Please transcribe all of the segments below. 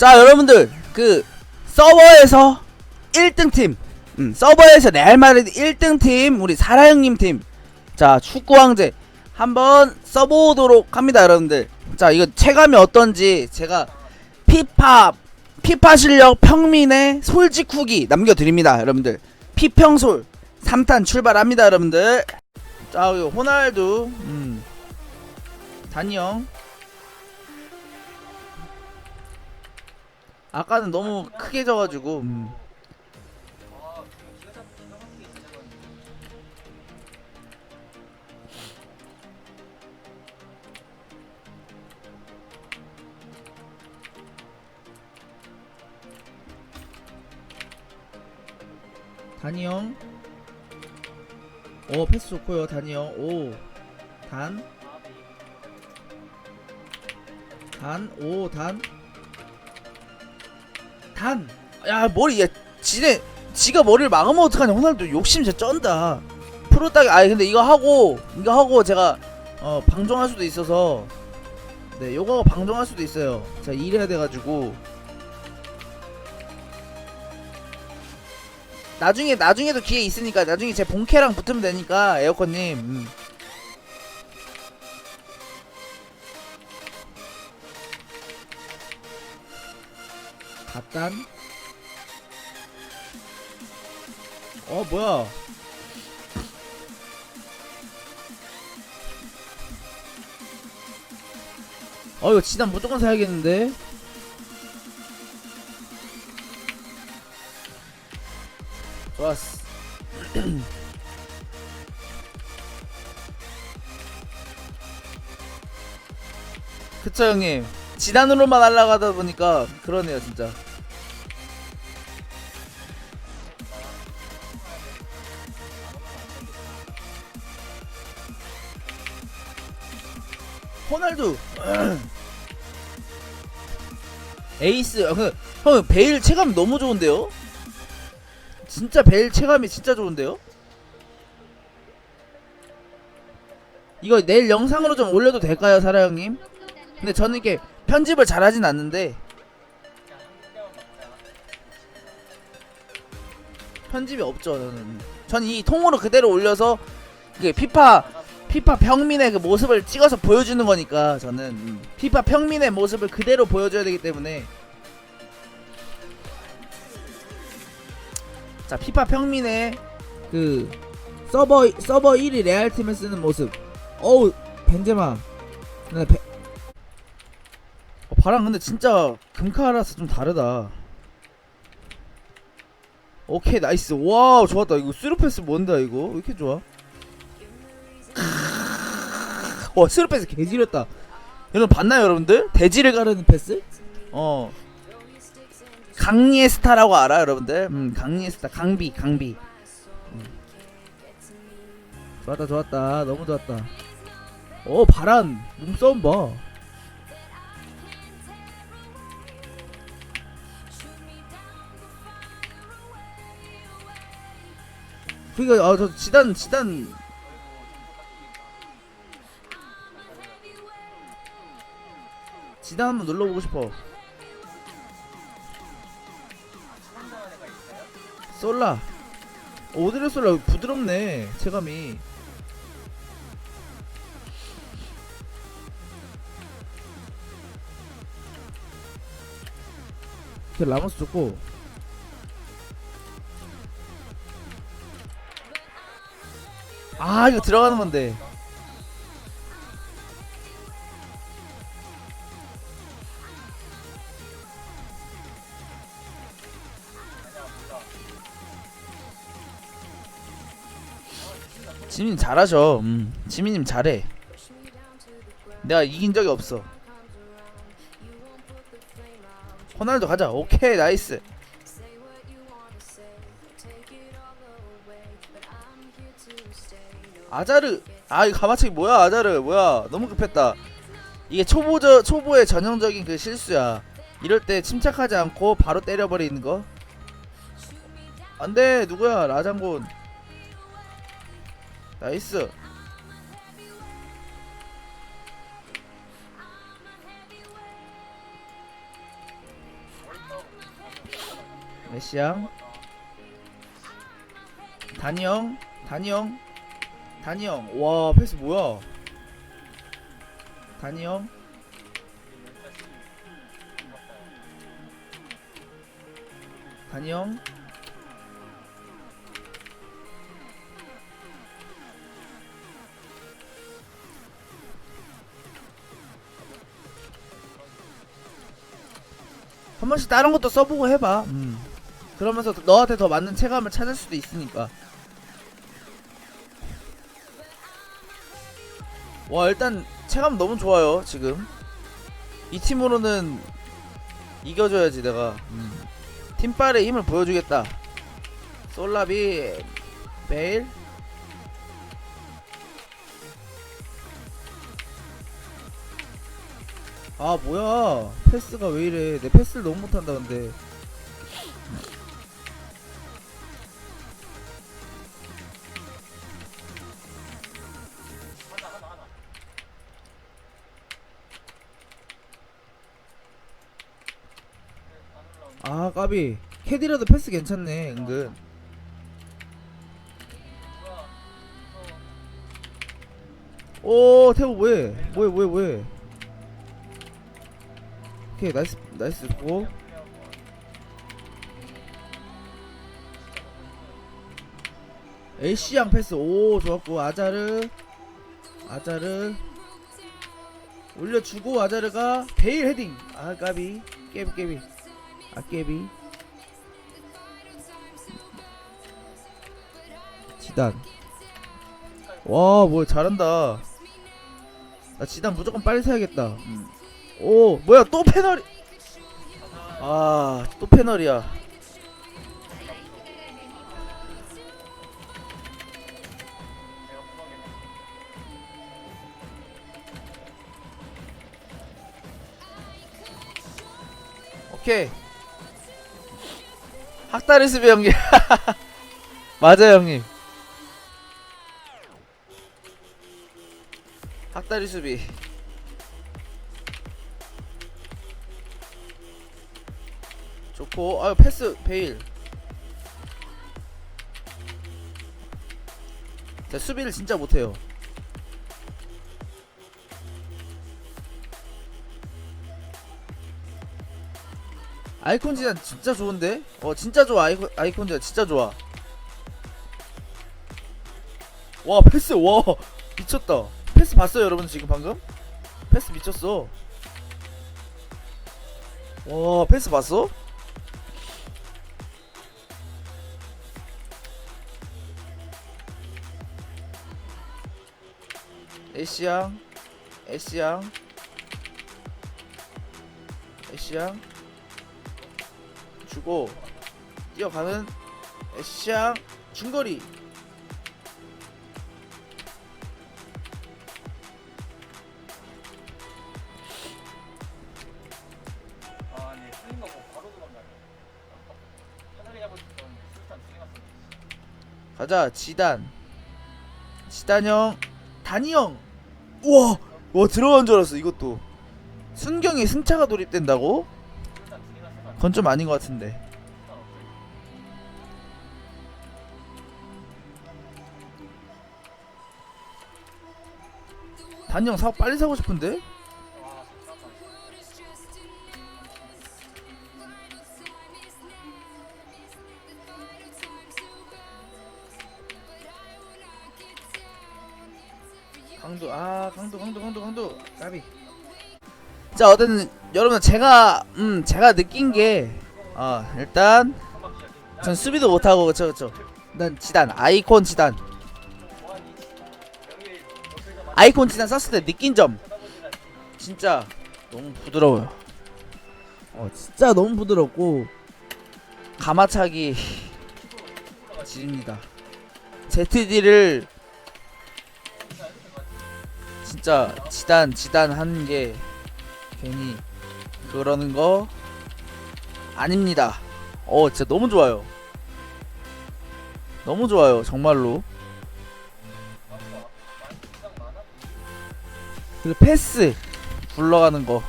자 여러분들 그 서버에서 1등 팀 음, 서버에서 레알 마드리드 1등 팀 우리 사라 형님 팀 자 축구 왕제 한번 써보도록 합니다 여러분들. 자 이거 체감이 어떤지 제가 피파 피파 실력 평민의 솔직 후기 남겨드립니다 여러분들. 피평솔 3탄 출발합니다 여러분들. 자 호날두 음. 단영 아까는 너무 크게 져가지고 음. 단이 형. 오 패스 좋고요 단이 형. 오. 단. 단. 오 단. 단. 야 머리 야 지네 지가 머리를 막으면 어떡하냐 호날두 욕심 진짜 쩐다. 프로 따기 아니 근데 이거 하고 이거 하고 제가 어 방종할 수도 있어서 네 요거 방종할 수도 있어요. 제가 일해야 돼가지고 나중에 나중에도 기회 있으니까 나중에 제 본캐랑 붙으면 되니까 에어컨님 음. 갓단? 어 뭐야? 어 이거 지단 무조건 사야겠는데? 좋았어. 그쵸 형님 지단으로만 날아가다 보니까 그러네요 진짜 호날두 에이스 아, 그, 형 베일 체감 너무 좋은데요? 진짜 베일 체감이 진짜 좋은데요? 이거 내일 영상으로 좀 올려도 될까요 사라 형님? 근데 저는 이렇게 편집을 잘하진 않는데 편집이 없죠 저는. 전 이 통으로 그대로 올려서 그 피파 피파 평민의 그 모습을 찍어서 보여주는 거니까 저는. 음, 피파 평민의 모습을 그대로 보여줘야 되기 때문에. 자 피파 평민의 그 서버 서버 1위 레알 팀을 쓰는 모습. 어우 벤제마. 네, 베... 어, 바람 근데 진짜 금카라서 좀 다르다. 오케이 나이스. 와우 좋았다. 이거 스루패스 뭔다 이거? 왜 이렇게 좋아? 와 스루패스 개지렸다. 여러분 봤나요 여러분들? 대지를 가르는 패스? 어. 강니에스타라고 알아 여러분들? 음 강니에스타. 강비 강비. 음. 좋았다 좋았다. 너무 좋았다. 어 바란 몸싸움 봐 그니까 아 저 지단 지단. 지단 한번 눌러보고 싶어. 솔라. 오드레 솔라? 부드럽네 체감이. 그 라모스 좋고 아 이거 들어가는 건데 지민 잘하죠. 음. 지민님 잘해. 내가 이긴 적이 없어. 호날두 가자. 오케이 나이스. 아자르. 아 이거 가마책이 뭐야 아자르 뭐야 너무 급했다. 이게 초보저 초보의 전형적인 그 실수야. 이럴 때 침착하지 않고 바로 때려버리는 거. 안돼 누구야 라장곤. 나이스 메시양 단형 단형 단형 와 패스 뭐야 단형 단형 한 번씩 다른 것도 써보고 해봐. 음. 그러면서 너한테 더 맞는 체감을 찾을 수도 있으니까. 와 일단 체감 너무 좋아요 지금. 이 팀으로는 이겨줘야지 내가. 음. 팀빨의 힘을 보여주겠다. 솔라비 베일 아 뭐야 패스가 왜 이래 내 패스를 너무 못한다 근데 아 까비. 캐디라도 패스 괜찮네 은근. 오 태호 뭐해 뭐해 뭐해 뭐해 오케이 나이스 나이스 고. 에이시양 패스. 오 좋았고 아자르. 아자르. 올려주고 아자르가 베일 헤딩. 아 까비. 깨비 깨비 아 깨비. 지단. 와뭐 잘한다. 나 지단 무조건 빨리 사야겠다. 음. 오 뭐야 또 패널이. 아 또 패널이야. 오케이 학다리 수비 형님 맞아요 형님. 학다리 수비. 좋고. 아유 패스 베일. 자 수비를 진짜 못해요 아이콘 지단 진짜 좋은데? 어 진짜 좋아 아이콘, 아이콘 지단 진짜 좋아 와 패스 와 미쳤다 패스 봤어요 여러분 지금 방금? 패스 미쳤어 와 패스 봤어? 애쉬양 애쉬양 애쉬양 주고 뛰어가는 애쉬양 중거리. 아, 네. 가자 지단. 지단형 단이형. 우와 와 들어간 줄 알았어 이것도. 순경이 승차가 돌입된다고? 그건 좀 아닌 것 같은데. 단이형 사고 빨리 사고 싶은데? 강도 아 강도 강도 강도 강도 까비 자 어쨌든 여러분 제가 음 제가 느낀 게아 일단 전 수비도 못하고 그쵸 그쵸. 난 지단 아이콘 지단. 아이콘 지단 썼을 때 느낀 점. 진짜 너무 부드러워요. 어 진짜 너무 부드럽고 가마차기 지립니다. ZD를 진짜 지단 지단 하는 게 괜히 그러는 거 아닙니다. 어 진짜 너무 좋아요. 너무 좋아요 정말로. 그 패스 굴러가는 거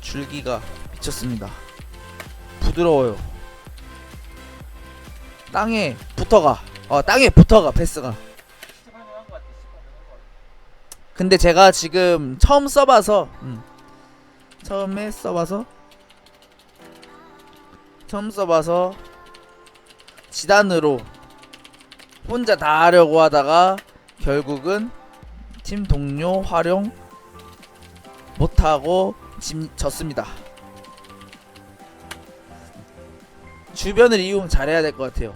줄기가 미쳤습니다. 부드러워요. 땅에 붙어가. 어, 땅에 붙어가 패스가. 근데 제가 지금 처음 써봐서 음. 처음에 써봐서 처음 써봐서 지단으로 혼자 다 하려고 하다가 결국은 팀 동료 활용 못하고 짐, 졌습니다. 주변을 이용 잘해야 될 것 같아요.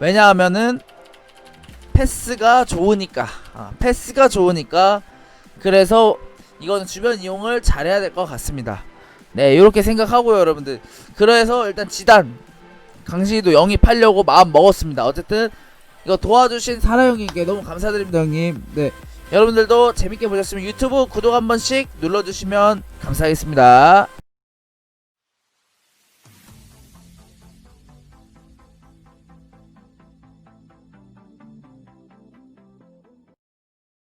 왜냐하면은 패스가 좋으니까 아, 패스가 좋으니까 그래서 이거는 주변 이용을 잘해야 될 것 같습니다. 네 이렇게 생각하고요 여러분들. 그래서 일단 지단 강신이도 영입하려고 마음 먹었습니다. 어쨌든 이거 도와주신 사라 형님께 너무 감사드립니다 형님. 네 여러분들도 재밌게 보셨으면 유튜브 구독 한 번씩 눌러주시면 감사하겠습니다